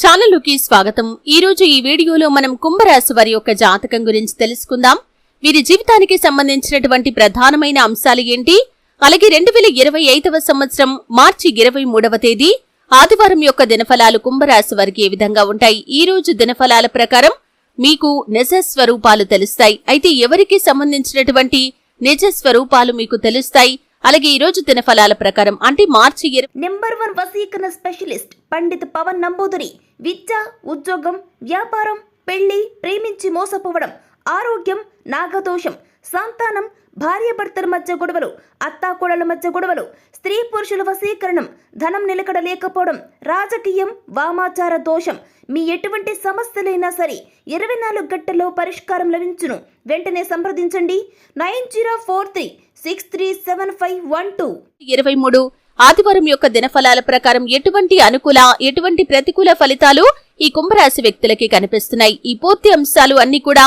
ఛానల్లోకి స్వాగతం. ఈ రోజు ఈ వీడియోలో మనం కుంభరాశి వారి యొక్క జాతకం గురించి తెలుసుకుందాం. వీరి జీవితానికి సంబంధించినటువంటి ప్రధానమైన అంశాలు ఏంటి? అలాగే రెండు వేల ఇరవై ఐదవ సంవత్సరం మార్చి ఇరవై మూడవ తేదీ ఆదివారం యొక్క దినఫలాలు కుంభరాశి వారికి ఏ విధంగా ఉంటాయి? ఈ రోజు దినఫలాల ప్రకారం మీకు నిజ స్వరూపాలు తెలుస్తాయి. అయితే ఎవరికి సంబంధించినటువంటి నిజ స్వరూపాలు మీకు తెలుస్తాయి? అలాగే ఈ రోజు దినఫలాల ప్రకారం అంటే మార్చి నెంబర్ వన్ వసీకరణ స్పెషలిస్ట్ పండిత్ పవన్ నంబూదరి విద్య ఉద్యోగం వ్యాపారం పెళ్ళి ప్రేమించి మోసపోవడం ఆరోగ్యం నాగదోషం సంతానం భార్యాభర్తల మధ్య గొడవలు అత్తాకోడల మధ్య గొడవలు స్త్రీ పురుషుల వశీకరణం ధనం నిలకడ లేకపోవడం రాజకీయం వామాచార దోషం. మీ ఎటువంటి సమస్యలైనా సరే ఇరవై నాలుగు గంటల్లో పరిష్కారం లభించును. వెంటనే సంప్రదించండి. Nine zero four three six three seven five one two. ఇరవై మూడు ఆదివారం యొక్క దినఫలాల ప్రకారం ఎటువంటి అనుకూల ఎటువంటి ప్రతికూల ఫలితాలు ఈ కుంభరాశి వ్యక్తులకి కనిపిస్తున్నాయి. ఈ పూర్తి అంశాలు అన్ని కూడా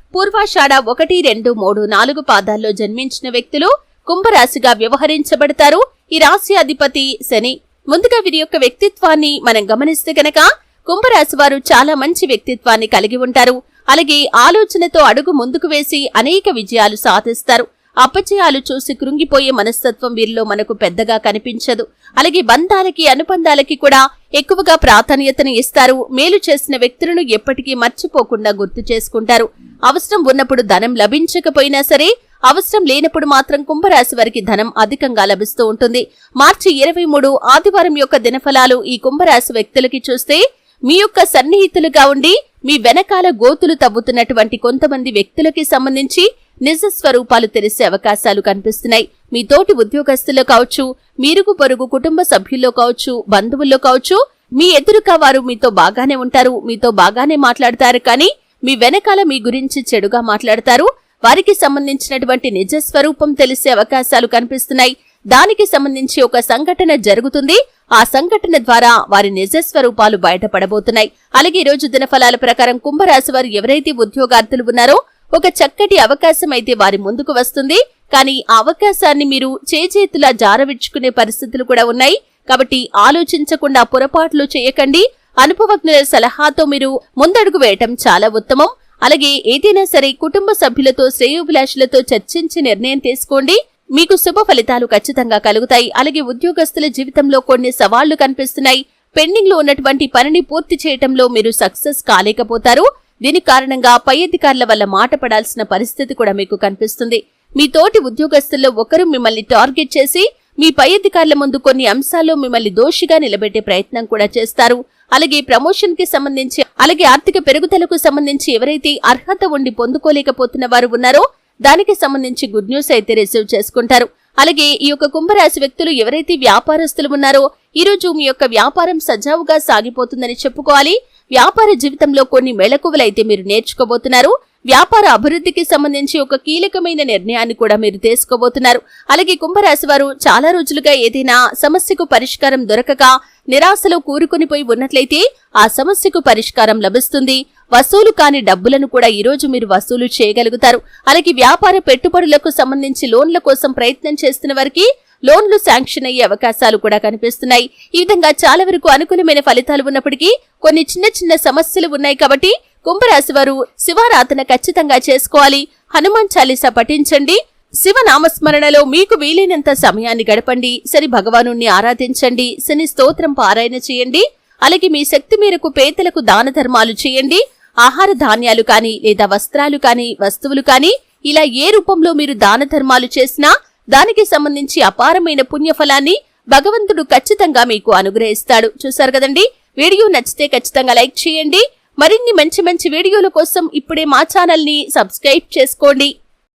పూర్వాషాఢ ఒకటి రెండు మూడు నాలుగు పాదాల్లో జన్మించిన వ్యక్తులు కుంభరాశిగా వ్యవహరించబడతారు. ఈ రాశి అధిపతి శని. ముందుగా వీరి యొక్క వ్యక్తిత్వాన్ని మనం గమనిస్తే గనక కుంభరాశి వారు చాలా మంచి వ్యక్తిత్వాన్ని కలిగి ఉంటారు. అలాగే ఆలోచనతో అడుగు ముందుకు వేసి అనేక విజయాలు సాధిస్తారు. అపజయాలు చూసి కృంగిపోయే మనస్తత్వం వీరిలో మనకు పెద్దగా కనిపించదు. అలాగే బంధాలకి అనుబంధాలకి కూడా ఎక్కువగా ప్రాధాన్యతను ఇస్తారు. మేలు చేసిన వ్యక్తులను ఎప్పటికీ మర్చిపోకుండా గుర్తు చేసుకుంటారు. అవసరం ఉన్నప్పుడు ధనం లభించకపోయినా సరే అవసరం లేనప్పుడు మాత్రం కుంభరాశి వారికి ధనం అధికంగా లభిస్తూ ఉంటుంది. మార్చి ఇరవై మూడు ఆదివారం యొక్క దినఫలాలు ఈ కుంభరాశి వ్యక్తులకి చూస్తే మీ యొక్క సన్నిహితులుగా ఉండి మీ వెనకాల గోతులు తవ్వుతున్నటువంటి కొంతమంది వ్యక్తులకి సంబంధించి నిజ స్వరూపాలు తెలిసే అవకాశాలు కనిపిస్తున్నాయి. మీ తోటి ఉద్యోగస్తుల్లో కావచ్చు మీరుగు పొరుగు కుటుంబ సభ్యుల్లో కావచ్చు బంధువుల్లో కావచ్చు మీ ఎదురుగా వారు మీతో బాగానే ఉంటారు మీతో బాగానే మాట్లాడతారు కానీ మీ వెనకాల మీ గురించి చెడుగా మాట్లాడతారు. వారికి సంబంధించినటువంటి నిజ స్వరూపం తెలిసే అవకాశాలు కనిపిస్తున్నాయి. దానికి సంబంధించి ఒక సంఘటన జరుగుతుంది. ఆ సంఘటన ద్వారా వారి నిజ స్వరూపాలు బయటపడబోతున్నాయి. అలాగే ఈ రోజు దినఫలాల ప్రకారం కుంభరాశి వారు ఎవరైతే ఉద్యోగార్థులు ఉన్నారో ఒక చక్కటి అవకాశం అయితే వారి ముందుకు వస్తుంది. కానీ ఆ అవకాశాన్ని మీరు చేజేతులా జారవిడ్చుకునే పరిస్థితులు కూడా ఉన్నాయి. కాబట్టి ఆలోచించకుండా పొరపాట్లు చేయకండి. అనుభవజ్ఞుల సలహాతో మీరు ముందడుగు వేయటం చాలా ఉత్తమం. అలాగే ఏదైనా సరే కుటుంబ సభ్యులతో శ్రేయోభిలాషులతో చర్చించి నిర్ణయం తీసుకోండి. మీకు శుభ ఫలితాలు ఖచ్చితంగా కలుగుతాయి. అలాగే ఉద్యోగస్తుల జీవితంలో కొన్ని సవాళ్ళు కనిపిస్తున్నాయి. పెండింగ్లో ఉన్నటువంటి పనిని పూర్తి చేయటంలో మీరు సక్సెస్ కాలేకపోతారు. దీని కారణంగా పై అధికారుల వల్ల మాట పడాల్సిన పరిస్థితి కూడా మీకు కనిపిస్తుంది. మీ తోటి ఉద్యోగస్తుల్లో ఒకరు మిమ్మల్ని టార్గెట్ చేసి మీ పై అధికారుల ముందు కొన్ని అంశాల్లో మిమ్మల్ని దోషిగా నిలబెట్టే ప్రయత్నం కూడా చేస్తారు. అలాగే ప్రమోషన్కి సంబంధించి అలాగే ఆర్థిక పెరుగుదలకు సంబంధించి ఎవరైతే అర్హత ఉండి పొందుకోలేకపోతున్న వారు ఉన్నారో దానికి సంబంధించి గుడ్ న్యూస్ అయితే రిసీవ్ చేసుకుంటారు. అలాగే ఈ యొక్క కుంభరాశి వ్యక్తులు ఎవరైతే వ్యాపారస్తులు ఉన్నారో ఈ రోజు మీ యొక్క వ్యాపారం సజావుగా సాగిపోతుందని చెప్పుకోవాలి. వ్యాపార జీవితంలో కొన్ని మెళకువలైతే మీరు నేర్చుకోబోతున్నారు. వ్యాపార అభివృద్ధికి సంబంధించి ఒక కీలకమైన నిర్ణయాన్ని కూడా మీరు తీసుకోబోతున్నారు. అలాగే కుంభరాశి వారు చాలా రోజులుగా ఏదైనా సమస్యకు పరిష్కారం దొరకక నిరాశలో కూరుకునిపోయి ఉన్నట్లయితే ఆ సమస్యకు పరిష్కారం లభిస్తుంది. వసూలు కాని డబ్బులను కూడా ఈరోజు మీరు వసూలు చేయగలుగుతారు. అలాగే వ్యాపార పెట్టుబడులకు సంబంధించి లోన్ల కోసం ప్రయత్నం చేస్తున్న వారికి లోన్లు శాంక్షన్ అయ్యే అవకాశాలు కూడా కనిపిస్తున్నాయి. ఈ విధంగా చాలా వరకు అనుకూలమైన ఫలితాలు ఉన్నప్పటికీ కొన్ని చిన్న చిన్న సమస్యలు ఉన్నాయి కాబట్టి కుంభరాశి వారు శివారాధన ఖచ్చితంగా చేసుకోవాలి. హనుమాన్ చాలీసా పఠించండి. శివ నామస్మరణలో మీకు వీలైనంత సమయాన్ని గడపండి. శని భగవాను ఆరాధించండి. శని స్తోత్రం పారాయణ చేయండి. అలాగే మీ శక్తి మేరకు పేదలకు దాన ధర్మాలు చేయండి. ఆహార ధాన్యాలు కానీ లేదా వస్త్రాలు కానీ వస్తువులు కానీ ఇలా ఏ రూపంలో మీరు దాన ధర్మాలు చేసినా దానికి సంబంధించి అపారమైన పుణ్యఫలాన్ని భగవంతుడు ఖచ్చితంగా మీకు అనుగ్రహిస్తాడు. చూసారు కదండి? వీడియో నచ్చితే ఖచ్చితంగా లైక్ చేయండి. మరిన్ని మంచి మంచి వీడియోల కోసం ఇప్పుడే మా ఛానల్ని సబ్స్క్రైబ్ చేసుకోండి.